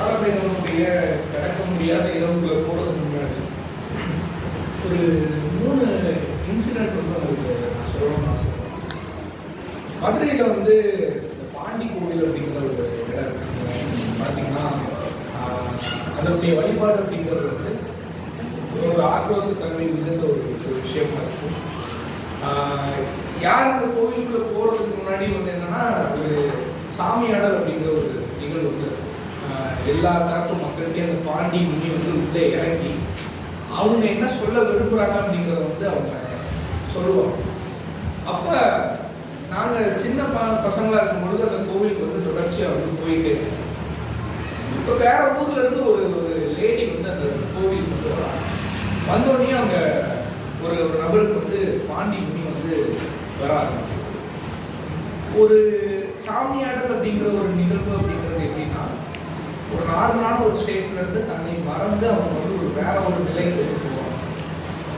காலபைரவனுடைய கடக்க முடியாத இரவுகளை போகிறதுக்கு முன்னாடி ஒரு மூணு இன்சிடென்ட் வந்து உங்களுக்கு நான் சொல்லணும்னு ஆசைப்படுறேன். மதுரையில் வந்து இந்த பாண்டி கோவில் அப்படிங்கிற ஒரு இடம் பார்த்தீங்கன்னா அதனுடைய வழிபாடு அப்படிங்கிறது வந்து ஒரு ஆக்ரோஷ தன்மை மிகுந்த ஒரு விஷயமா இருக்கும் யார் அந்த கோவிலுக்குள்ள போகிறதுக்கு முன்னாடி வந்து என்னன்னா ஒரு சாமியாடல் அப்படிங்கிற ஒரு நிகழ்வு வந்து எல்லா தரப்பு மக்கள்கிட்டையும் அந்த பாண்டி முனி வந்து உள்ளே இறங்கி அவங்க என்ன சொல்ல விரும்புகிறாங்க அப்படிங்கிறத வந்து அவங்க சொல்லுவாங்க. அப்போ நாங்கள் சின்ன ப பசங்களாக இருக்கும் பொழுது அந்த கோவிலுக்கு வந்து தொடர்ச்சியாக வந்து போயிட்டே இப்போ வேற ஊர்ல இருந்து ஒரு ஒரு லேடி வந்து அந்த கோவிலுக்கு வந்து வராங்க வந்தோடனே அவங்க ஒரு ஒரு நபருக்கு வந்து பாண்டி முனி வந்து வராங்க. ஒரு சாமியாடல் அப்படிங்கிற ஒரு நிகழ்வு அப்படிங்கிற ஒரு நார்மலான ஒரு ஸ்டேட்லேருந்து தன்னை மறந்து அவங்க வந்து ஒரு வேற ஒரு நிலைக்கு எடுத்து அப்போ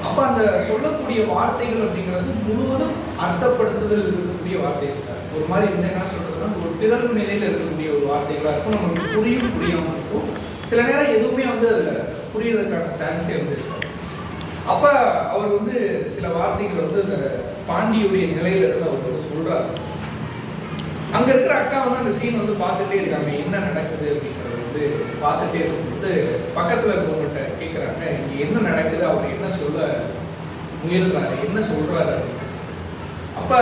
அப்ப அந்த சொல்லக்கூடிய வார்த்தைகள் அப்படிங்கிறது முழுவதும் அர்த்தப்படுத்துதல் இருக்கக்கூடிய வார்த்தைகள் தான். ஒரு மாதிரி என்ன சொல்றதுன்னா ஒரு திறன் நிலையில இருக்கக்கூடிய ஒரு வார்த்தைகளா இருக்கும். நமக்கு புரியும் புரியாமல் இருக்கும். சில நேரம் எதுவுமே வந்து அதுல புரியறதுக்கான சான்ஸே வந்து இருக்கும் அப்ப அவர் வந்து சில வார்த்தைகள் வந்து அந்த பாண்டியுடைய நிலையில இருந்து அவர் வந்து சொல்றாரு. அங்க இருக்கிற அக்கா வந்து அந்த சீன் வந்து பார்த்துட்டே இருக்காங்க. என்ன நடக்குது அப்படிங்கிறது. வந்து பார்த்துட்டே இருக்கும்போது பக்கத்தில் இருக்கவங்கள்ட்ட கேட்குறாங்க இங்கே என்ன நடக்குது அவர் என்ன சொல்ல முயல்றாரு என்ன சொல்கிறாரு அப்போ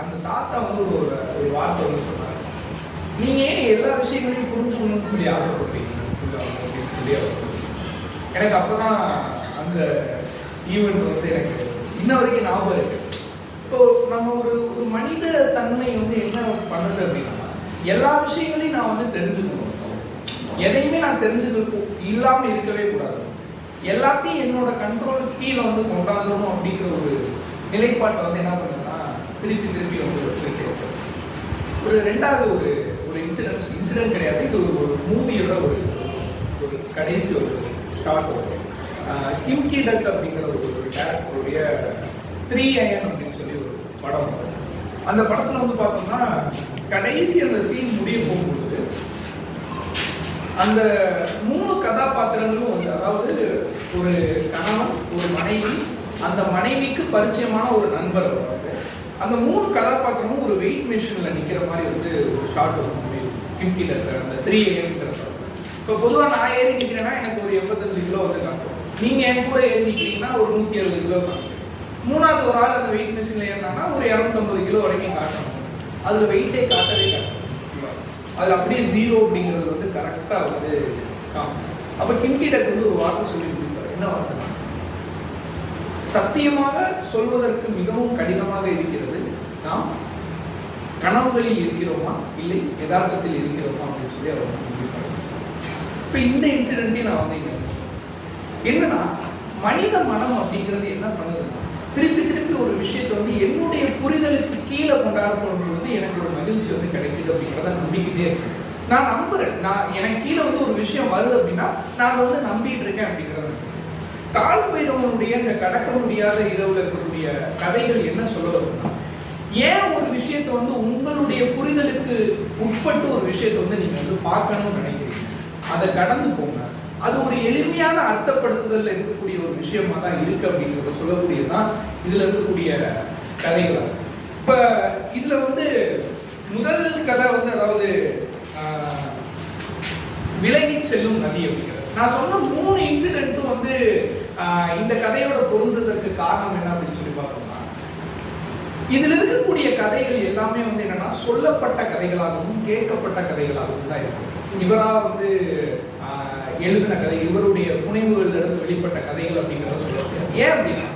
அந்த தாத்தா வந்து ஒரு ஒரு வார்த்தை வந்து சொன்னார். நீங்கள் ஏன் எல்லா விஷயங்களையும் புரிஞ்சுக்கணும்னு சொல்லி ஆசைப்படுறீங்க? அப்படின்னு சொல்லி அவர் அப்போ தான் அந்த ஈவெண்ட் வந்து எனக்கு இன்ன வரைக்கும் ஞாபகம் இருக்கு. இப்போ நம்ம ஒரு ஒரு மனித தன்மை வந்து என்ன பண்ணுது அப்படின்னா எல்லா விஷயங்களையும் நான் வந்து தெரிஞ்சுக்கணும். எதையுமே நான் தெரிஞ்சுக்க இல்லாமல் இருக்கவே கூடாது. எல்லாத்தையும் என்னோட கண்ட்ரோல் கீழே வந்து கொண்டாடணும் அப்படிங்கிற ஒரு நிலைப்பாட்டை வந்து என்ன பண்ணுன்னா திருப்பி திருப்பி வந்து வச்சிருக்கிறோம். ஒரு ரெண்டாவது ஒரு ஒரு இன்சிடென்ட் இன்சிடென்ட் கிடையாது. இது ஒரு ஒரு மூவியோட ஒரு ஒரு கடைசி ஒரு ஷார்ட் ஒரு கிம்கி டக் அப்படிங்கிற ஒரு ஒரு டேரக்டருடைய த்ரீ அயன் அப்படின்னு சொல்லி ஒரு படம் அந்த படத்தில் வந்து பார்த்தோம்னா கடைசி அந்த சீன் முடிய போகும்போது அந்த மூணு கதாபாத்திரங்களும் வந்து அதாவது ஒரு கணவன் ஒரு மனைவி அந்த மனைவிக்கு பரிச்சயமான ஒரு நண்பர் அந்த மூணு கதாபாத்திரமும் ஒரு வெயிட் மிஷினில் நிற்கிற மாதிரி வந்து ஒரு ஷார்ட் வந்து முடியும். கிம்கியில் இருக்கிற அந்த த்ரீ ஏஎம்ங்கிற இப்போ பொதுவாக நான் ஏறி நிற்கிறேன்னா எனக்கு ஒரு எண்பத்தஞ்சு கிலோ வந்து காட்டும். நீங்கள் என் கூட ஏறி நிற்கிறீங்கன்னா ஒரு நூற்றி அறுபது கிலோ காட்டும். மூணாவது ஒரு ஆள் அந்த வெயிட் மிஷினில் ஏறினாங்கன்னா ஒரு இரநூத்தம்பது கிலோ வரைக்கும் காட்டணும் அதில் வெயிட்டே காட்டவே காட்டும் அது அப்படியே ஜீரோ அப்படிங்கிறது வந்து கரெக்டாக வந்து காணும் அப்போ கிம்கிடக்கு வந்து ஒரு வார்த்தை சொல்லி கொடுத்தாரு என்ன வார்த்தை? சத்தியமாக சொல்வதற்கு மிகவும் கடினமாக இருக்கிறது. நாம் கனவுகளில் இருக்கிறோமா? இல்லை யதார்த்தத்தில் இருக்கிறோமா? அப்படின்னு சொல்லி அவர் வந்து இந்த இன்சிடென்ட்டையும் நான் வந்து என்னன்னா மனித மனம் அப்படிங்கிறது என்ன பண்ணுதுன்னா திருப்பி திருப்பி ஒரு விஷயத்தை வந்து என்னுடைய புரிதலுக்கு கீழே கொண்டாடப்படுறது வந்து எனக்கு ஒரு மகிழ்ச்சி வந்து கிடைக்குது அப்படிங்கிறத நம்பிக்கிட்டே இருக்கேன். நான் நம்புறேன். நான் எனக்கு கீழே வந்து ஒரு விஷயம் வருது அப்படின்னா நான் அதை வந்து நம்பிட்டு இருக்கேன் அப்படிங்கிறது கால் பைரவனுடைய இந்த கடக்க முடியாத இரவுல இருக்கக்கூடிய கதைகள் என்ன சொல்ல வருதுன்னா ஏன் ஒரு விஷயத்தை வந்து உங்களுடைய புரிதலுக்கு உட்பட்டு ஒரு விஷயத்தை வந்து நீங்க வந்து பார்க்கணும்னு நினைக்கிறீங்க? அதை கடந்து போங்க. அது ஒரு எளிமையான அர்த்தப்படுத்துதல் இருக்கக்கூடிய ஒரு விஷயமா தான் இருக்கு அப்படிங்கிறத சொல்லக்கூடியதுதான் இதுல இருக்கக்கூடிய கதைகள். இப்ப இதுல வந்து முதல் கதை வந்து அதாவது ஆஹ், விலகி செல்லும் நதி அப்படிங்கிறது. நான் சொன்ன மூணு இன்சிடென்ட்டும் வந்து இந்த கதையோட பொருந்ததற்கு காரணம் என்ன அப்படின்னு சொல்லி பார்த்தோம்னா இதுல இருக்கக்கூடிய கதைகள் எல்லாமே வந்து என்னன்னா சொல்லப்பட்ட கதைகளாகவும் கேட்கப்பட்ட கதைகளாகவும் தான் இருக்கும். இவரா வந்து எழுதின கதை இவருடைய புனைவுகள்ல இருந்து வெளிப்பட்ட கதைகள் அப்படிங்கிறத சொல்ல முடியாது ஏன் அப்படின்னா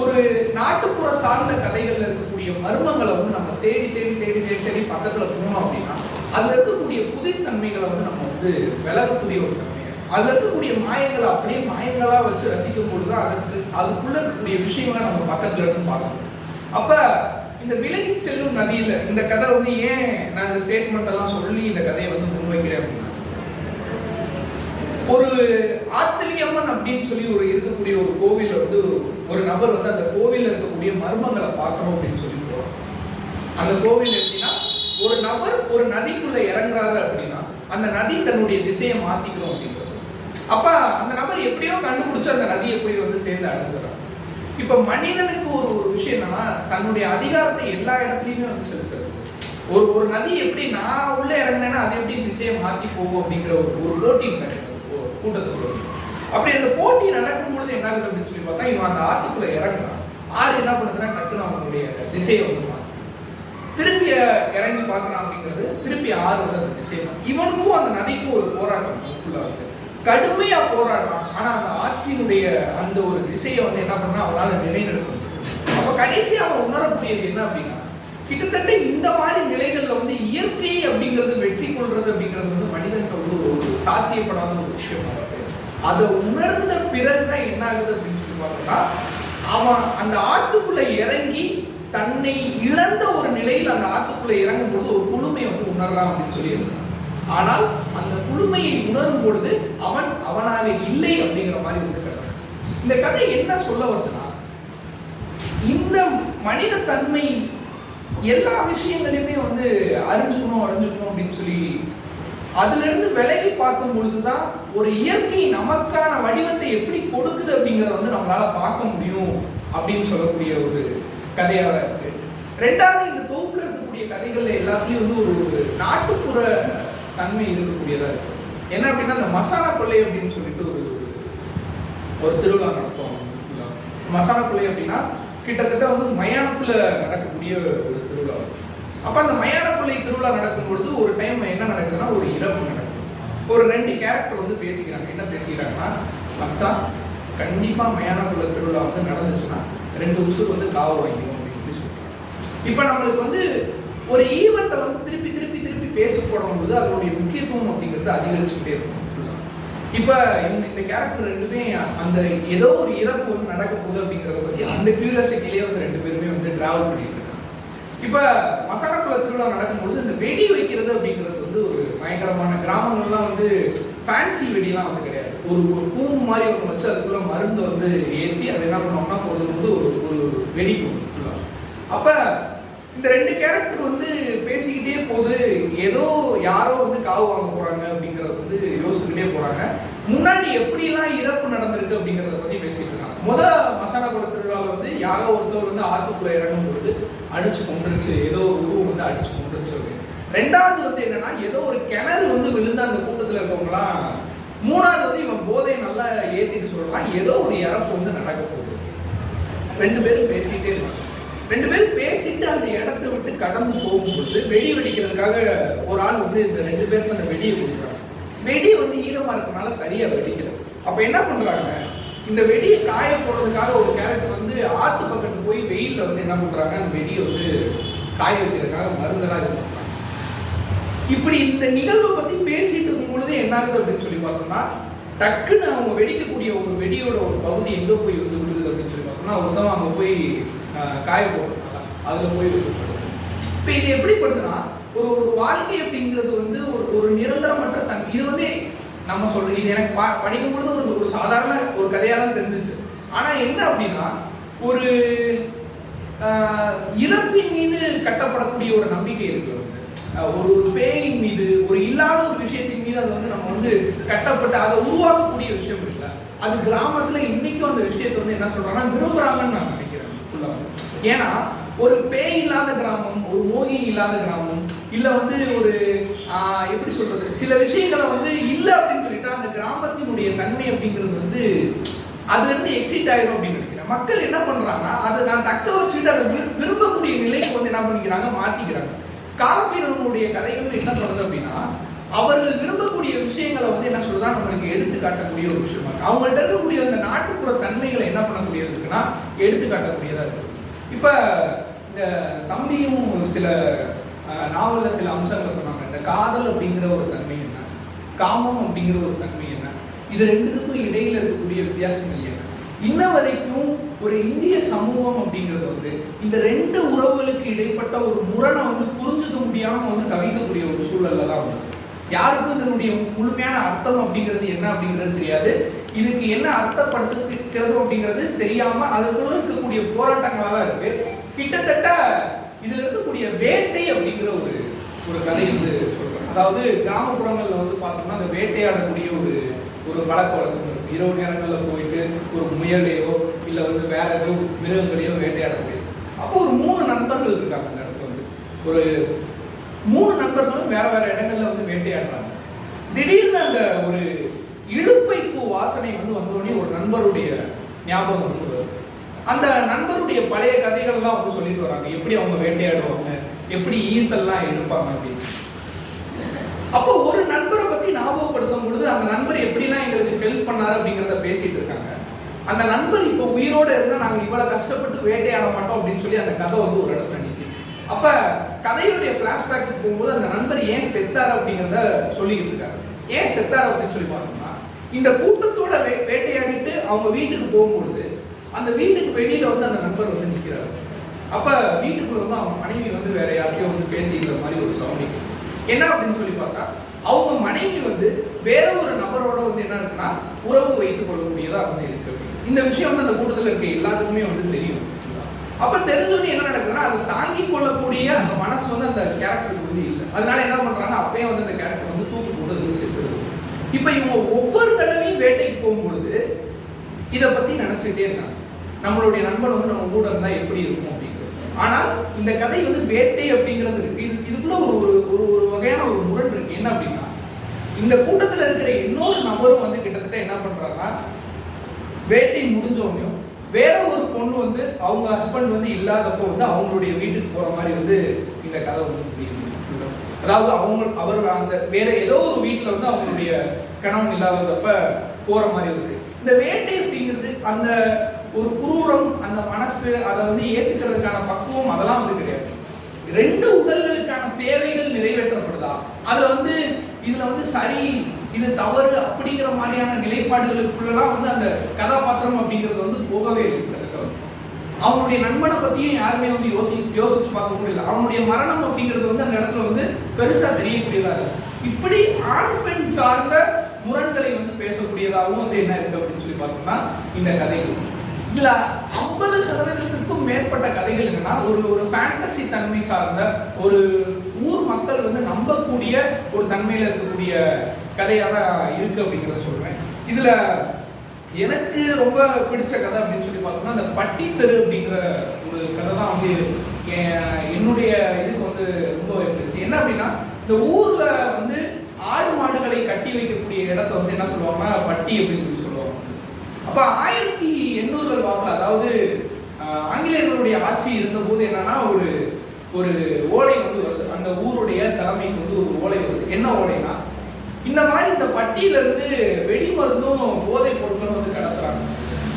ஒரு நாட்டுப்புற சார்ந்த கதைகள்ல இருக்கக்கூடிய மர்மங்களை வந்து நம்ம தேடி தேடி தேடி தேடி தேடி பக்கத்துல போனோம் அப்படின்னா அதுல இருக்கக்கூடிய புதித்தன்மைகளை வந்து நம்ம வந்து விலகக்கூடிய ஒரு தன்மை. அதுல இருக்கக்கூடிய மாயங்களை அப்படியே மாயங்களா வச்சு ரசிக்கும் பொழுது அதுக்கு அதுக்குள்ள இருக்கக்கூடிய விஷயங்களை நம்ம பக்கத்துல இருந்து பார்க்கணும். அப்ப இந்த விலகி செல்லும் நதியில இந்த கதை வந்து ஏன் நான் இந்த ஸ்டேட்மெண்ட் எல்லாம் சொல்லி இந்த கதையை வந்து முன்வைக்கிறேன் அப்படின்னா ஒரு ஆத்திலியம்மன் அப்படின்னு சொல்லி ஒரு இருக்கக்கூடிய ஒரு கோவில்ல வந்து ஒரு நபர் வந்து அந்த கோவில்ல இருக்கக்கூடிய மர்மங்களை பார்க்கணும் அப்படின்னு சொல்லி போறோம் அந்த கோவில் எப்படின்னா ஒரு நபர் ஒரு நதிக்குள்ள இறங்குறாரு அப்படின்னா அந்த நதி தன்னுடைய திசையை மாத்திக்கணும் அப்படின்றது. அப்ப அந்த நபர் எப்படியோ கண்டுபிடிச்சு அந்த நதியை போய் வந்து சேர்ந்து அடைஞ்சிடறாங்க இப்ப மனிதனுக்கு ஒரு ஒரு விஷயம் என்னன்னா தன்னுடைய அதிகாரத்தை எல்லா இடத்துலயுமே வந்து செலுத்துறது. ஒரு ஒரு நதி எப்படி நான் உள்ள இறங்கினேன்னா அது எப்படி திசையை மாத்தி போகும் அப்படிங்கிற ஒரு ஒரு போட்டி வரும் அப்படி அந்த போட்டி நடக்கும் பொழுது என்ன ஆகுது அப்படின்னு சொல்லி பார்த்தா இவன் அந்த ஆத்துக்குள்ள இறங்குறான். ஆறு என்ன பண்ணுதுன்னா டக்குன்னு அவனுடைய திசையை வந்து திருப்பி இறங்கி பார்க்கறான் அப்படிங்கிறது திருப்பி ஆறு வந்து அந்த இவனுக்கும் அந்த நதிக்கும் ஒரு போராட்டம் ஃபுல்லா இருக்கு. கடுமையா போராடுறான். ஆனா அந்த ஆற்றினுடைய அந்த ஒரு திசையை வந்து என்ன பண்ணா அவனால நிலைநிறுத்த அப்ப கடைசி அவன் உணரக்கூடியது என்ன அப்படின்னா கிட்டத்தட்ட இந்த மாதிரி நிலைகள்ல வந்து இயற்கை அப்படிங்கிறது வெற்றி கொள்றது அப்படிங்கிறது வந்து மனிதனுக்கு ஒரு சாத்தியப்படாத ஒரு விஷயமா இருக்கு. அதை உணர்ந்த பிறகுதான் என்ன ஆகுது அப்படின்னு சொல்லி பார்த்தோம்னா அவன் அந்த ஆத்துக்குள்ள இறங்கி தன்னை இழந்த ஒரு நிலையில் அந்த ஆத்துக்குள்ள இறங்கும் பொழுது ஒரு குழுமையை வந்து உணர்றான் அப்படின்னு சொல்லி ஆனால் அந்த குழுமையை உணரும் பொழுது அவன் அவனாக இல்லை அப்படிங்கிற மாதிரி ஒரு கதை. இந்த கதை என்ன சொல்ல வருதுன்னா இந்த மனித தன்மை எல்லா விஷயங்களையுமே வந்து அறிஞ்சுக்கணும் அறிஞ்சுக்கணும் அப்படின்னு சொல்லி அதுல இருந்து விலகி பார்க்கும் பொழுதுதான் ஒரு இயற்கை நமக்கான வடிவத்தை எப்படி கொடுக்குது அப்படிங்கறத வந்து நம்மளால பார்க்க முடியும் அப்படின்னு சொல்லக்கூடிய ஒரு கதையாக இருக்கு. ரெண்டாவது இந்த தொகுப்புல இருக்கக்கூடிய கதைகள் எல்லாத்தையும் வந்து ஒரு ஒரு நாட்டுப்புற தன்மை இருக்கக்கூடியதா இருக்கு. என்ன அப்படின்னா இந்த மசாலா கொள்ளை அப்படின்னு சொல்லிட்டு ஒரு ஒரு திருவிழா நடத்தும் மசாலா கொள்ளை அப்படின்னா கிட்டத்தட்ட வந்து மயானத்தில் நடக்கக்கூடிய ஒரு திருவிழா. அப்போ அந்த மயான திருவிழா நடக்கும் பொழுது ஒரு டைம் என்ன நடக்குதுன்னா ஒரு இறப்பு நடக்குது ஒரு ரெண்டு கேரக்டர் வந்து பேசிக்கிறாங்க. என்ன பேசிக்கிறாங்கன்னா மச்சா கண்டிப்பாக மயான திருவிழா வந்து நடந்துச்சுன்னா ரெண்டு உசுர் வந்து காவு வாங்கிடும் அப்படின்னு சொல்லி சொல்கிறாங்க இப்போ நம்மளுக்கு வந்து ஒரு ஈவெண்ட்டை வந்து திருப்பி திருப்பி திருப்பி பேச போடும்போது அதனுடைய முக்கியத்துவம் அப்படிங்கிறது அதிகரிச்சுக்கிட்டே இருக்கும். இப்போ இவங்க இந்த கேரக்டர் ரெண்டுமே அந்த ஏதோ ஒரு இறப்பு வந்து நடக்க போகுது அப்படிங்கிறத பற்றி அந்த கியூரியாசிட்டிலேயே வந்து ரெண்டு பேருமே வந்து டிராவல் பண்ணிட்டு இருக்காங்க. இப்போ மசாலாக்குள்ள திருவிழா நடக்கும்போது இந்த வெடி வைக்கிறது அப்படிங்கிறது வந்து ஒரு பயங்கரமான கிராமங்கள்லாம் வந்து ஃபேன்சி வெடிலாம் வந்து கிடையாது. ஒரு ஒரு பூ மாதிரி ஒன்று வச்சு அதுக்குள்ள மருந்து வந்து ஏற்றி அதை என்ன பண்ணோம்னா போகிறது வந்து ஒரு ஒரு வெடிக்கும் ஃபுல்லா அப்போ இந்த ரெண்டு கேரக்டர் வந்து பேசிக்கிட்டே போது ஏதோ யாரோ வந்து காவு வாங்க போறாங்க அப்படிங்கறத வந்து யோசிச்சுக்கிட்டே போறாங்க. முன்னாடி எப்படிலாம் இறப்பு நடந்திருக்கு அப்படிங்கறத பத்தி பேசிட்டு இருக்காங்க. முத மசாலா கூட திருவிழாவில் வந்து யாரோ ஒருத்தர் வந்து ஆத்துக்குள்ள இறங்கும் பொழுது அடிச்சு கொண்டுருச்சு ஏதோ ஒரு உருவம் வந்து அடிச்சு கொண்டுருச்சு அப்படின்னு. ரெண்டாவது வந்து என்னன்னா ஏதோ ஒரு கிணறு வந்து விழுந்து அந்த கூட்டத்துல இருக்கவங்களாம் மூணாவது வந்து இவன் போதை நல்லா ஏத்திட்டு சொல்றான். ஏதோ ஒரு இறப்பு வந்து நடக்க போகுது. ரெண்டு பேரும் பேசிக்கிட்டே இருக்காங்க. ரெண்டு பேரும் பேசிட்டு அந்த இடத்த விட்டு கடந்து போகும்பொழுது வெடி வெடிக்கிறதுக்காக ஒரு ஆள் வந்து இந்த ரெண்டு பேருக்கு அந்த வெடியை கொடுக்குறாங்க. வெடி வந்து ஈரமா இருக்கனால சரியா வெடிக்கிறது அப்ப என்ன பண்றாங்க? இந்த வெடியை காய போடுறதுக்காக ஒரு கேரக்டர் வந்து ஆத்து பக்கத்து போய் வெயிலில் வந்து என்ன பண்றாங்க? அந்த வெடியை வந்து காய வைக்கிறதுக்காக மருந்தெல்லாம் இது பண்றாங்க. இப்படி இந்த நிகழ்வை பத்தி பேசிட்டு இருக்கும் பொழுது என்ன ஆகுது அப்படின்னு சொல்லி பார்த்தோம்னா டக்குன்னு அவங்க வெடிக்கக்கூடிய ஒரு வெடியோட ஒரு பகுதி எங்க போய் வந்து விடுது அப்படின்னு சொல்லி பார்த்தோம்னா ஒருத்தவன் அங்க போய் காய போடுறதுனால அதில் போய் இப்போ இது எப்படிப்படுதுன்னா ஒரு ஒரு வாழ்க்கை அப்படிங்கிறது வந்து ஒரு ஒரு நிரந்தரமற்ற தன் இது வந்து நம்ம சொல்றோம் இது எனக்கு பா படிக்கும் பொழுது ஒரு ஒரு சாதாரண ஒரு கதையாக தான் தெரிஞ்சிச்சு. ஆனால் என்ன அப்படின்னா ஒரு இறப்பின் மீது கட்டப்படக்கூடிய ஒரு நம்பிக்கை இருக்கு. ஒரு ஒரு பேயின் மீது ஒரு இல்லாத ஒரு விஷயத்தின் மீது அது வந்து நம்ம வந்து கட்டப்பட்டு அதை உருவாக்கக்கூடிய விஷயம் இருக்குல்ல அது கிராமத்துல இன்னைக்கும் அந்த விஷயத்தை வந்து என்ன சொல்றாங்கன்னா விரும்புறாங்கன்னு நான் நினைக்கிறேன். ஏன்னா ஒரு பேய் இல்லாத கிராமம் ஒரு மோகி இல்லாத கிராமம் இல்ல வந்து ஒரு எப்படி சொல்றது? சில விஷயங்களை வந்து இல்ல அப்படின்னு சொல்லிட்டா அந்த கிராமத்தினுடைய தன்மை அப்படிங்கிறது வந்து அதுல இருந்து எக்ஸிட் ஆயிரும் அப்படின்னு நினைக்கிறேன். மக்கள் என்ன பண்றாங்கன்னா அதை நான் தக்க வச்சுட்டு அதை விரும்பக்கூடிய நிலைக்கு வந்து என்ன பண்ணிக்கிறாங்க? மாத்திக்கிறாங்க. காலப்பீரவனுடைய கதைகள் என்ன சொல்றது அப்படின்னா அவர்கள் விரும்பக்கூடிய விஷயங்களை வந்து என்ன சொல்றதா நம்மளுக்கு எடுத்து காட்டக்கூடிய ஒரு விஷயமா இருக்கு. அவங்கள்ட்ட இருக்கக்கூடிய அந்த நாட்டுப்புற தன்மைகளை என்ன பண்ணக்கூடியது இருக்குன்னா எடுத்து காட்டக்கூடியதா இருக்கு. இப்போ இந்த தம்பியும் ஒரு சில நாவலில் சில அம்சங்கள் சொன்னாங்க. இந்த காதல் அப்படிங்கிற ஒரு தன்மை என்ன? காமம் அப்படிங்கிற ஒரு தன்மை என்ன? இது ரெண்டுக்கும் இடையில் இருக்கக்கூடிய வித்தியாசங்கள் என்ன? இன்ன வரைக்கும் ஒரு இந்திய சமூகம் அப்படிங்கிறது வந்து இந்த ரெண்டு உறவுகளுக்கு இடைப்பட்ட ஒரு முரணை வந்து புரிஞ்சுக்க முடியாமல் வந்து தவிக்கக்கூடிய ஒரு சூழல்ல தான் வந்து யாருக்கும் இதனுடைய முழுமையான அர்த்தம் அப்படிங்கிறது என்ன அப்படிங்கிறது தெரியாது. இதுக்கு என்ன அர்த்தப்படுத்துகிறது அப்படிங்கிறது தெரியாம அதுக்குள்ள இருக்கக்கூடிய போராட்டங்களா தான் இருக்கு. கிட்டத்தட்ட இதுல இருக்கக்கூடிய வேட்டை அப்படிங்கிற ஒரு ஒரு கதை வந்து சொல்றாங்க. அதாவது கிராமப்புறங்களில் வந்து பார்த்தோம்னா அந்த வேட்டையாடக்கூடிய ஒரு ஒரு பழக்க வழக்கம் இருக்கு. இரவு நேரங்களில் போயிட்டு ஒரு முயலையோ இல்லை வந்து வேற ஏதோ மிருகங்களையோ வேட்டையாடக்கூடிய அப்போ ஒரு மூணு நண்பர்கள் இருக்காங்க அந்த இடத்துல வந்து. ஒரு மூணு நண்பர்களும் வேற வேற இடங்கள்ல வந்து வேட்டையாடுறாங்க. திடீர்னு அந்த ஒரு இழுப்பை பூ வாசனை வந்து வந்தோடனே ஒரு நண்பருடைய ஞாபகம் வந்து அந்த நண்பருடைய பழைய கதைகள்லாம் வந்து சொல்லிட்டு வராங்க. எப்படி அவங்க வேட்டையாடுவாங்க? எப்படி ஈசல்லாம் எடுப்பாங்க அப்படின்னு. அப்போ ஒரு நண்பரை பத்தி ஞாபகப்படுத்தும் பொழுது அந்த நண்பர் எப்படிலாம் எங்களுக்கு ஹெல்ப் பண்ணாரு அப்படிங்கிறத பேசிட்டு இருக்காங்க. அந்த நண்பர் இப்போ உயிரோட இருந்தா நாங்க இவ்வளவு கஷ்டப்பட்டு வேட்டையாட மாட்டோம் அப்படின்னு சொல்லி அந்த கதை வந்து ஒரு இடத்துல நிற்கும் அப்ப கதையுடைய ஃப்ளாஷ்பேக்கு போகும்போது அந்த நண்பர் ஏன் செத்தார் அப்படிங்கிறத சொல்லிக்கிட்டு இருக்காரு. ஏன் செத்தார் அப்படின்னு சொல்லி பார்த்தோம்னா இந்த கூட்டத்தோட வே வேட்டையாடிட்டு அவங்க வீட்டுக்கு போகும்பொழுது அந்த வீட்டுக்கு வெளியில வந்து அந்த நண்பர் வந்து நிற்கிறார் அப்ப வீட்டுக்குள்ள வந்து அவங்க மனைவி வந்து வேற யார்கிட்டயோ வந்து பேசிக்கிற மாதிரி ஒரு சவுண்டிங் என்ன அப்படின்னு சொல்லி பார்த்தா அவங்க மனைவி வந்து வேற ஒரு நபரோட வந்து என்ன இருக்குன்னா உறவு வைத்துக் கொள்ளக்கூடியதா வந்து இருக்கு. இந்த விஷயம் வந்து அந்த கூட்டத்தில் இருக்க எல்லாத்துக்குமே வந்து தெரியும். அப்ப தெரிஞ்சோன்னு என்ன நடக்குதுன்னா அதை தாங்கி கொள்ளக்கூடிய அந்த மனசு வந்து அந்த கேரக்டருக்கு வந்து இல்லை. அதனால என்ன பண்றாங்க அப்பயே வந்து அந்த கேரக்டர் வந்து தூக்கு போட்டு வந்து செத்துருது இப்ப இவங்க ஒவ்வொரு தடவையும் வேட்டைக்கு போகும்பொழுது இதை பத்தி நினைச்சுக்கிட்டே இருக்காங்க. நம்மளுடைய நண்பன் வந்து நம்ம கூட இருந்தா எப்படி இருக்கும் அப்படிங்கிறது ஆனால் இந்த கதை வந்து வேட்டை அப்படிங்கிறது இருக்கு. இது இதுக்குள்ள ஒரு ஒரு ஒரு ஒரு வகையான ஒரு முரண் இருக்கு. என்ன அப்படின்னா இந்த கூட்டத்துல இருக்கிற இன்னொரு நபரும் வந்து கிட்டத்தட்ட என்ன பண்றாங்கன்னா வேட்டை முடிஞ்சோடனையும் வேற ஒரு பொண்ணு வந்து அவங்க ஹஸ்பண்ட் வந்து இல்லாதப்போ வந்து அவங்களுடைய வீட்டுக்கு போற மாதிரி வந்து இந்த கதை வந்து அதாவது அவங்க அவர் அந்த வேற ஏதோ ஒரு வீட்டுல வந்து அவங்களுடைய கணவன் இல்லாதப்ப போற மாதிரி இருக்கு. இந்த வேட்டை அப்படிங்கிறது அந்த ஒரு குரூரம் அந்த மனசு அதை வந்து ஏத்துக்கிறதுக்கான பக்குவம் அதெல்லாம் வந்து கிடையாது. ரெண்டு உடல்களுக்கான தேவைகள் நிறைவேற்றப்படுதா? அதுல வந்து இதுல வந்து சரி இது தவறு அப்படிங்கிற மாதிரியான நிலைப்பாடுகளுக்குள்ளலாம் வந்து அந்த கதாபாத்திரம் அப்படிங்கிறது வந்து போகவே இல்லை. அவனுடைய நண்பனை பத்தியும் யாருமே வந்து யோசி யோசிச்சு பார்க்க முடியல. அவனுடைய மரணம் அப்படிங்கிறது வந்து அந்த இடத்துல வந்து பெருசா தெரியக்கூடியதாக இப்படி ஆண் பெண் சார்ந்த முரண்களை வந்து பேசக்கூடியதாகவும் வந்து என்ன இருக்கு அப்படின்னு சொல்லி பார்த்தோம்னா இந்த கதைகள். இதுல ஐம்பது சதவீதத்திற்கும் மேற்பட்ட கதைகள் என்னன்னா ஒரு ஒரு ஃபேண்டசி தன்மை சார்ந்த ஒரு ஊர் மக்கள் வந்து நம்பக்கூடிய ஒரு தன்மையில இருக்கக்கூடிய கதையாக இருக்கு அப்படிங்கிறத சொல்றேன். இதுல எனக்கு ரொம்ப பிடிச்ச கதை அப்படின்னு சொல்லி பார்த்தோம்னா அந்த பட்டி தெரு அப்படிங்கிற ஒரு கதை தான் வந்து என்னுடைய இதுக்கு வந்து ரொம்ப இருந்துச்சு. என்ன அப்படின்னா இந்த ஊர்ல வந்து ஆடு மாடுகளை கட்டி வைக்கக்கூடிய இடத்த வந்து என்ன சொல்லுவாங்கன்னா பட்டி அப்படின்னு சொல்லி சொல்லுவாங்க. அப்ப ஆயிரத்தி எண்ணூறுகள் வாக்குல அதாவது ஆங்கிலேயர்களுடைய ஆட்சி இருந்தபோது என்னன்னா ஒரு ஒரு ஓலை வந்து வருது. அந்த ஊருடைய தலைமைக்கு வந்து ஒரு ஓலை வருது. என்ன ஓலைனா இந்த மாதிரி இந்த பட்டியில இருந்து வெடி மருந்தும் போதை பொருட்களும் வந்து கடத்துறாங்க.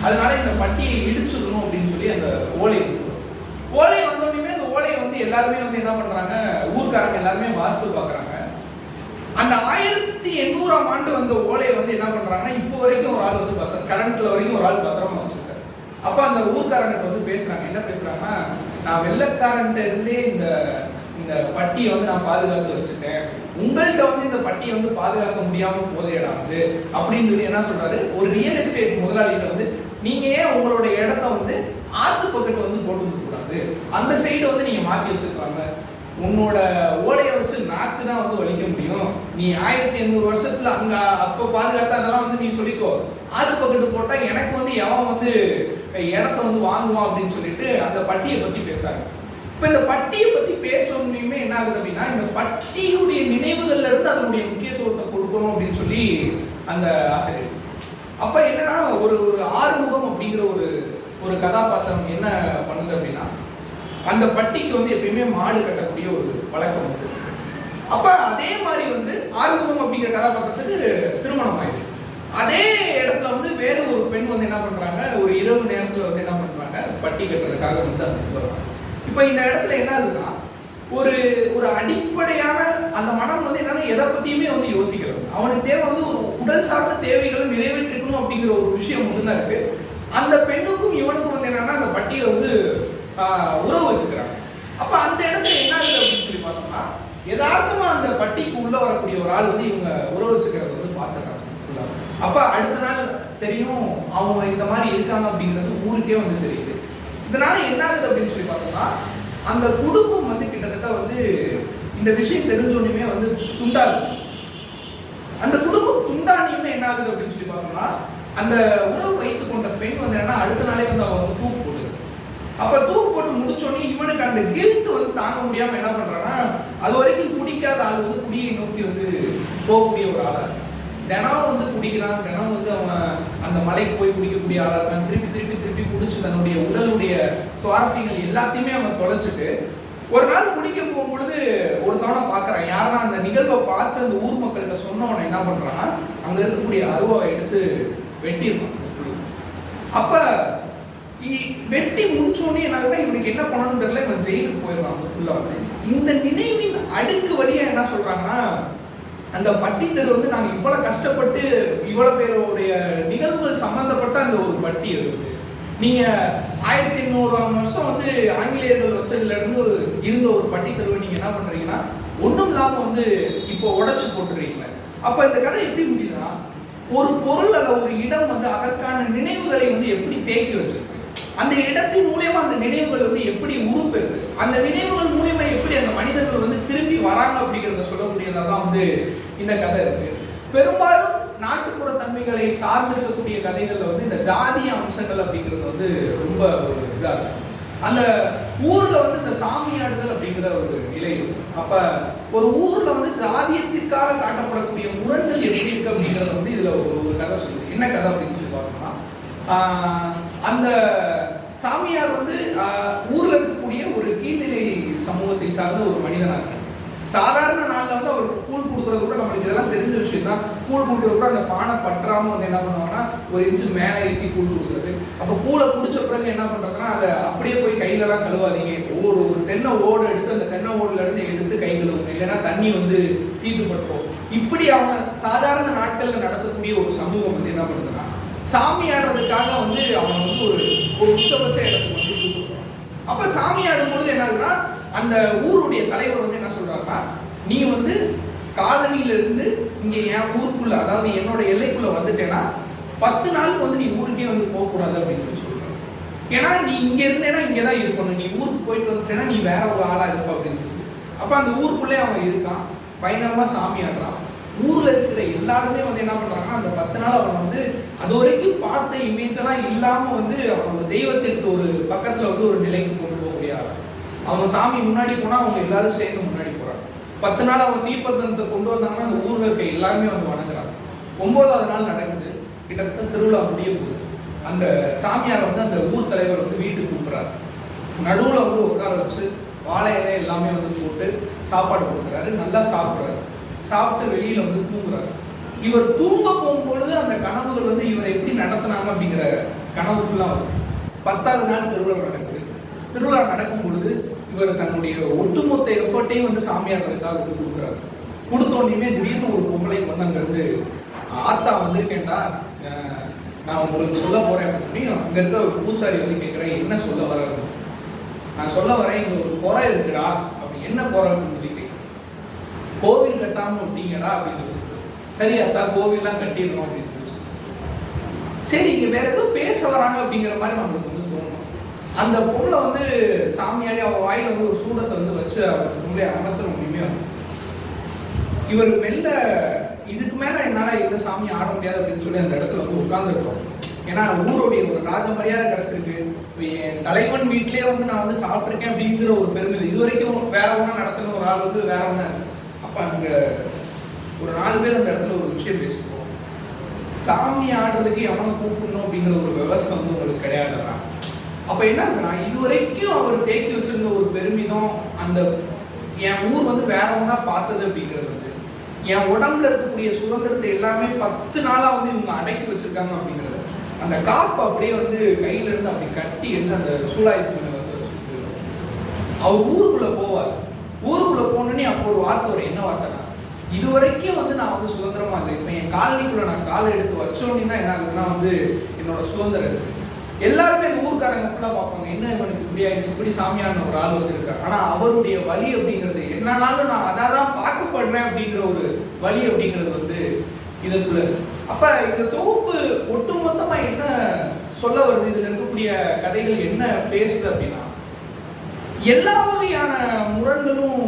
அதனால இந்த பட்டியை இடிச்சுக்கணும் அப்படின்னு சொல்லி அந்த ஓலை ஓலை வந்தோடனே அந்த ஓலையை வந்து எல்லாருமே வந்து என்ன பண்றாங்க? ஊர்க்காரங்க எல்லாருமே வாஸ்து பாக்குறாங்க அந்த ஆயிரத்தி எண்ணூறாம் ஆண்டு வந்த ஓலையை வந்து என்ன பண்றாங்கன்னா இப்போ வரைக்கும் ஒரு ஆள் வந்து பத்திரம் கரண்ட்ல வரைக்கும் ஒரு ஆள் பத்திரமா வச்சிருக்காரு. அப்ப அந்த ஊர்க்காரங்கிட்ட வந்து பேசுறாங்க. என்ன பேசுறாங்கன்னா நான் வெள்ளக்காரன்ட்ட இருந்தே இந்த இந்த பட்டியை வந்து நான் பாதுகாத்து வச்சுட்டேன். உங்கள்கிட்ட வந்து இந்த பட்டியை வந்து பாதுகாக்க முடியாம வந்து அப்படின்னு சொல்லி என்ன சொல்றாரு? ஒரு ரியல் எஸ்டேட் முதலாளிகிட்ட வந்து நீங்க ஏன் உங்களோட இடத்த வந்து ஆத்து பக்கத்து வந்து போட்டு வந்து கூடாது? அந்த சைடு வந்து நீங்க மாத்தி வச்சிருக்காங்க. உன்னோட ஓலையை வச்சு நாக்கு தான் வந்து வலிக்க முடியும். நீ ஆயிரத்தி எண்ணூறு வருஷத்துல அங்க அப்போ பாதுகாத்தா அதெல்லாம் வந்து நீ சொல்லிக்கோ. ஆத்து பக்கத்து போட்டா எனக்கு வந்து எவன் வந்து இடத்த வந்து வாங்குவான் அப்படின்னு சொல்லிட்டு அந்த பட்டியை பத்தி பேசுறாங்க இப்போ இந்த பட்டியை பற்றி பேசணுமே என்ன ஆகுது அப்படின்னா இந்த பட்டியுடைய நினைவுகள்ல இருந்து அதனுடைய முக்கியத்துவத்தை கொடுக்கணும் அப்படின்னு சொல்லி அந்த ஆசிரியர் அப்ப என்னன்னா ஒரு ஒரு ஆறுமுகம் அப்படிங்கிற ஒரு ஒரு கதாபாத்திரம் என்ன பண்ணுது அப்படின்னா அந்த பட்டிக்கு வந்து எப்பயுமே மாடு கட்டக்கூடிய ஒரு வழக்கம் உண்டு. அப்ப அதே மாதிரி வந்து ஆறுமுகம் அப்படிங்கிற கதாபாத்திரத்துக்கு திருமணம் ஆயிடுது அதே இடத்துல வந்து வேற ஒரு பெண் வந்து என்ன பண்றாங்க ஒரு இரவு நேரத்துல வந்து என்ன பண்றாங்க பட்டி கட்டுறதுக்காக வந்து அந்த வருவாங்க. இப்போ இந்த இடத்துல என்ன ஆகுதுன்னா ஒரு ஒரு அடிப்படையான அந்த மனம் வந்து என்னன்னா எதை பத்தியுமே வந்து யோசிக்கிறது அவனுக்கு தேவை வந்து ஒரு உடல் சார்ந்த தேவைகளை நிறைவேற்றிக்கணும் அப்படிங்கிற ஒரு விஷயம் மட்டும்தான் இருக்கு. அந்த பெண்ணுக்கும் இவனுக்கும் வந்து என்னன்னா அந்த பட்டியலை வந்து உறவு வச்சுக்கிறாங்க. அப்ப அந்த இடத்துல என்ன ஆகுது அப்படின்னு சொல்லி பார்த்தோம்னா யதார்த்தமா அந்த பட்டிக்கு உள்ள வரக்கூடிய ஒரு ஆள் வந்து இவங்க உறவு வச்சுக்கிறத வந்து பார்த்துறாங்க அப்ப அடுத்த நாள் தெரியும் அவங்க இந்த மாதிரி இருக்காங்க அப்படிங்கிறது ஊருக்கே வந்து தெரியுது. இதனால என்ன ஆகுது அப்படின்னு சொல்லி பார்த்தோம் பார்த்தோம்னா அந்த குடும்பம் வந்து கிட்டத்தட்ட வந்து இந்த விஷயம் தெரிஞ்சோடனே வந்து துண்டாகுது அந்த குடும்பம் துண்டானியுமே என்ன ஆகுது அப்படின்னு சொல்லி பார்த்தோம்னா அந்த உணவு வைத்து கொண்ட பெண் வந்து என்னன்னா அடுத்த நாளே வந்து அவன் வந்து தூக்கு போடுது. அப்ப தூக்கு போட்டு முடிச்சோடனே இவனுக்கு அந்த கில்ட் வந்து தாங்க முடியாம என்ன பண்றான்னா அது வரைக்கும் குடிக்காத ஆள் வந்து குடியை நோக்கி வந்து போகக்கூடிய ஒரு ஆளா தினம் வந்து குடிக்கிறான். தினம் வந்து அவன் அந்த மலைக்கு போய் குடிக்கக்கூடிய ஆளா இருக்கான் திருப்பி திருப்பி திருப்பி குடிச்சு தன்னுடைய உடலுடைய சுவாரஸ்யங்கள் எல்லாத்தையுமே அவன் தொலைச்சிட்டு ஒரு நாள் குடிக்க போகும்பொழுது ஒரு தவணை பார்க்குறான் யாருன்னா அந்த நிகழ்வை பார்த்து அந்த ஊர் மக்கள்கிட்ட சொன்னவனை என்ன பண்ணுறான்னா அங்கே இருக்கக்கூடிய அருவாவை எடுத்து வெட்டியிருப்பான் அப்போ இ- வெட்டி முடிச்சோடனே என்னால இவனுக்கு என்ன பண்ணணும்னு தெரியல இவன் ஜெயிலுக்கு போயிடுவான் ஃபுல்லா இந்த நினைவின் அடுக்கு வழியாக என்ன சொல்கிறாங்கன்னா அந்த பட்டித்தெரு வந்து நாங்கள் இவ்வளோ கஷ்டப்பட்டு இவ்வளோ பேருடைய நிகழ்வுகள் சம்மந்தப்பட்ட அந்த ஒரு பட்டி இருக்குது நீங்க ஆயிரத்தி எண்ணூறாம் வருஷம் வந்து ஆங்கிலேயர்கள் வச்சதுல இருந்து ஒரு இருந்த ஒரு பட்டித்தருவை நீங்க என்ன பண்றீங்கன்னா ஒண்ணும் இல்லாம வந்து இப்போ உடைச்சு போட்டுறீங்க அப்ப இந்த கதை எப்படி முடியுதுன்னா ஒரு பொருள் அல்ல ஒரு இடம் வந்து அதற்கான நினைவுகளை வந்து எப்படி தேக்கி வச்சிருக்கு? அந்த இடத்தின் மூலியமா அந்த நினைவுகள் வந்து எப்படி உருப்பெறுது? அந்த நினைவுகள் மூலியமா எப்படி அந்த மனிதர்கள் வந்து திரும்பி வராங்க அப்படிங்கிறத சொல்லக்கூடியதாக தான் வந்து இந்த கதை இருக்கு. பெரும்பாலும் நாட்டுப்புற தன்மைகளை சார்ந்து இருக்கக்கூடிய வந்து இந்த ஜாதிய அம்சங்கள் அப்படிங்கிறது வந்து ரொம்ப ஒரு இதாக இருக்கும். அந்த ஊர்ல வந்து இந்த சாமியாடுதல் அப்படிங்கிற ஒரு நிலை அப்ப ஒரு ஊர்ல வந்து ஜாதியத்திற்காக காட்டப்படக்கூடிய முரண்கள் எப்படி இருக்கு அப்படிங்கறது வந்து இதுல ஒரு ஒரு கதை சொல்லுது. என்ன கதை அப்படின்னு சொல்லி பார்த்தோம்னா அந்த சாமியார் வந்து ஊர்ல இருக்கக்கூடிய ஒரு கீழ்நிலை சமூகத்தை சார்ந்த ஒரு மனிதனாக இருக்காரு சாதாரண நாளில் வந்து அவருக்கு கூழ் கொடுக்குறது கூட நம்மளுக்கு இதெல்லாம் தெரிஞ்ச விஷயம் தான் கூழ் கொடுக்குறது கூட அந்த பானை பற்றாம வந்து என்ன பண்ணுவாங்கன்னா ஒரு இன்ச்சு மேலே ஏற்றி கூழ் கொடுக்குறது. அப்போ கூழை குடிச்ச பிறகு என்ன பண்ணுறதுன்னா அதை அப்படியே போய் கையில தான் கழுவாதீங்க ஒரு ஒரு தென்னை ஓடு எடுத்து அந்த தென்னை ஓடுல இருந்து எடுத்து கை கழுவுங்க. இல்லைன்னா தண்ணி வந்து தீட்டுப்பட்டுரும் இப்படி அவங்க சாதாரண நாட்களில் நடத்தக்கூடிய ஒரு சமூகம் வந்து என்ன பண்ணுதுன்னா சாமி ஆடுறதுக்காக வந்து அவங்க வந்து ஒரு ஒரு உச்சபட்ச இடத்துக்கு வந்து அப்போ சாமி ஆடும்பொழுது என்ன ஆகுதுன்னா அந்த ஊருடைய தலைவர் வந்து என்ன சொல்றாருன்னா நீ வந்து காலனியிலிருந்து இங்கே என் ஊருக்குள்ள அதாவது என்னோட எல்லைக்குள்ள வந்துட்டேன்னா பத்து நாளுக்கு வந்து நீ ஊருக்கே வந்து போகக்கூடாது அப்படின்னு சொல்லி ஏன்னா நீ இங்கே இருந்தேன்னா இங்கே தான் இருக்கணும். நீ ஊருக்கு போயிட்டு வந்துட்டேன்னா நீ வேற ஒரு ஆளாக இருப்ப அப்படின்னு அப்போ அந்த ஊருக்குள்ளே அவன் இருக்கான். பயணமாக சாமி ஆடுறான் ஊரில் இருக்கிற எல்லாருமே வந்து என்ன பண்ணுறாங்கன்னா அந்த பத்து நாள் அவன் வந்து அது வரைக்கும் பார்த்த இமேஜெல்லாம் இல்லாமல் வந்து அவன் தெய்வத்திற்கு ஒரு பக்கத்தில் வந்து ஒரு நிலைக்கு கொண்டு போகக்கூடிய அவன் சாமி முன்னாடி போனால் அவங்க எல்லாரும் சேர்ந்து முன்னாடி பத்து நாள் அவங்க தீபத்தனத்தை கொண்டு வந்தாங்கன்னா அந்த ஊரில் இருக்க எல்லாருமே வந்து வணங்குறாங்க. ஒன்பதாவது நாள் நடக்குது. கிட்டத்தட்ட திருவிழா முடிய போகுது. அந்த சாமியார் வந்து அந்த ஊர் தலைவர் வந்து வீட்டுக்கு கூப்பிட்றாரு. நடுவில் வந்து உட்கார வச்சு வாழை இலை எல்லாமே வந்து போட்டு சாப்பாடு கொடுக்குறாரு. நல்லா சாப்பிட்றாரு. சாப்பிட்டு வெளியில் வந்து தூங்குறாரு. இவர் தூங்க போகும்பொழுது அந்த கனவுகள் வந்து இவரை எப்படி நடத்தினாங்க அப்படிங்கிற கனவு ஃபுல்லாக வரும். பத்தாவது நாள் திருவிழா நடக்குது. திருவிழா நடக்கும் பொழுது இவர் தன்னுடைய ஒட்டுமொத்த எஃபர்ட்டையும் வந்து சாமியாடுறதுக்காக வந்து கொடுக்குறாரு. கொடுத்த உடனே திடீர்னு ஒரு பொம்பளை வந்து அங்கிருந்து ஆத்தா வந்திருக்கேன்டா. அஹ் நான் உங்களுக்கு சொல்ல போறேன் அப்படின்னு அங்க இருக்க ஒரு பூசாரி வந்து கேட்கிறேன் என்ன சொல்ல வர நான் சொல்ல வரேன் இங்க ஒரு குறை இருக்குடா. அப்படி என்ன குறை அப்படின்னு கோவில் கட்டாம விட்டீங்கடா. அப்படின்னு சொல்லி சரி அத்தா கோவில்லாம் கட்டிடணும். அப்படின்னு சொல்லி சரி இங்க வேற ஏதோ பேச வராங்க அப்படிங்கிற மாதிரி நம்மளுக்கு வந்து தோணும் அந்த பொருளை வந்து சாமியாரி அவ வாயில வந்து ஒரு சூடத்தை வந்து வச்சு அவருக்கு முன்னே அமர்த்தணும் முடியுமே இவர் மெல்ல இதுக்கு மேல என்னால எந்த சாமி ஆட முடியாது அப்படின்னு சொல்லி அந்த இடத்துல வந்து உட்கார்ந்துருக்கோம். ஏன்னா ஊருடைய ஒரு ராஜ மரியாதை கிடைச்சிருக்கு. என் தலைவன் வீட்டிலேயே வந்து நான் வந்து சாப்பிட்ருக்கேன் அப்படிங்கிற ஒரு பெருமிதம். இது வரைக்கும் வேற ஒன்றா நடத்தின ஒரு ஆள் வந்து வேற ஒன்று அப்ப அங்க ஒரு நாலு பேர் அந்த இடத்துல ஒரு விஷயம் பேசிப்போம். சாமி ஆடுறதுக்கு எவனை கூப்பிடணும் அப்படிங்கிற ஒரு விவசாயம் வந்து உங்களுக்கு கிடையாதுதான் அப்ப என்ன ஆகுதுன்னா இது வரைக்கும் அவர் தேக்கி வச்சிருந்த ஒரு பெருமிதம் அந்த என் ஊர் வந்து வேற ஒன்றா பார்த்தது அப்படிங்கிறது வந்து என் உடம்புல இருக்கக்கூடிய சுதந்திரத்தை எல்லாமே பத்து நாளா வந்து இவங்க அடக்கி வச்சிருக்காங்க அப்படிங்கிறது அந்த காப்பு அப்படியே வந்து கையில இருந்து அப்படி கட்டி எடுத்து அந்த சூழாயத்து மேல வந்து அவர் ஊருக்குள்ள போவார். ஊருக்குள்ள போனோடனே அப்போ ஒரு வார்த்தை ஒரு என்ன வார்த்தை இது வரைக்கும் வந்து நான் வந்து சுதந்திரமா இல்லை. இப்போ என் காலனிக்குள்ள நான் காலை எடுத்து வச்சோன்னு தான் என்ன ஆகுதுன்னா வந்து என்னோட சுதந்திரம் இருக்கு. எல்லாருமே இந்த ஊருக்காரங்க ஃபுல்லாக பார்ப்பாங்க. என்ன இவனுக்கு இப்படி ஆயிடுச்சு? இப்படி சாமியான ஒரு ஆள் வந்து ஆனால் அவருடைய வலி அப்படிங்கிறது என்னன்னாலும் நான் அதான் தான் பார்க்கப்படுறேன் அப்படிங்கிற ஒரு வழி அப்படிங்கிறது வந்து இதற்குள்ள அப்போ இந்த தொகுப்பு ஒட்டுமொத்தமாக என்ன சொல்ல வருது? இதில் இருக்கக்கூடிய கதைகள் என்ன பேசுது அப்படின்னா எல்லா வகையான முரண்களும்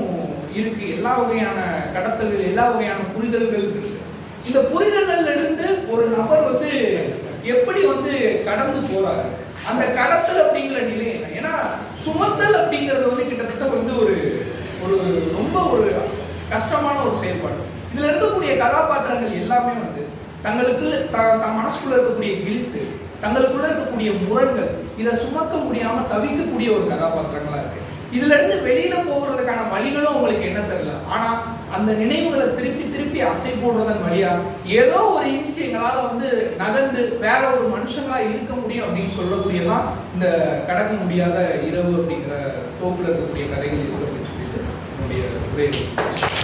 இருக்கு. எல்லா வகையான கடத்தல்கள் எல்லா வகையான புரிதல்கள் இருக்கு. இந்த புரிதல்கள்ல இருந்து ஒரு நபர் வந்து எப்படி வந்து கடந்து போறாரு? அந்த கடத்தல் அப்படிங்கிற நிலை என்ன? ஏன்னா சுமத்தல் அப்படிங்கிறது வந்து கிட்டத்தட்ட வந்து ஒரு ஒரு ரொம்ப ஒரு கஷ்டமான ஒரு செயல்பாடு. இதுல இருக்கக்கூடிய கதாபாத்திரங்கள் எல்லாமே வந்து தங்களுக்கு த- மனசுக்குள்ள இருக்கக்கூடிய கில்ட்டு தங்களுக்குள்ள இருக்கக்கூடிய முரண்கள் இதை சுமக்க முடியாம தவிக்கக்கூடிய ஒரு கதாபாத்திரங்களா இருக்கு. இதுல இருந்து வெளியில போகிறதுக்கான வழிகளும் உங்களுக்கு என்ன தெரியல? ஆனா அந்த நினைவுகளை திருப்பி திருப்பி அசை போடுறதன் வழியா ஏதோ ஒரு இன்ச்சு எங்களால் வந்து நகர்ந்து வேற ஒரு மனுஷங்களா இருக்க முடியும் அப்படின்னு சொல்லக்கூடியதான் இந்த கடக்க முடியாத இரவு அப்படிங்கிற தோப்புல இருக்கக்கூடிய கதைகள் இருக்கு அப்படின்னு சொல்லிட்டு என்னுடைய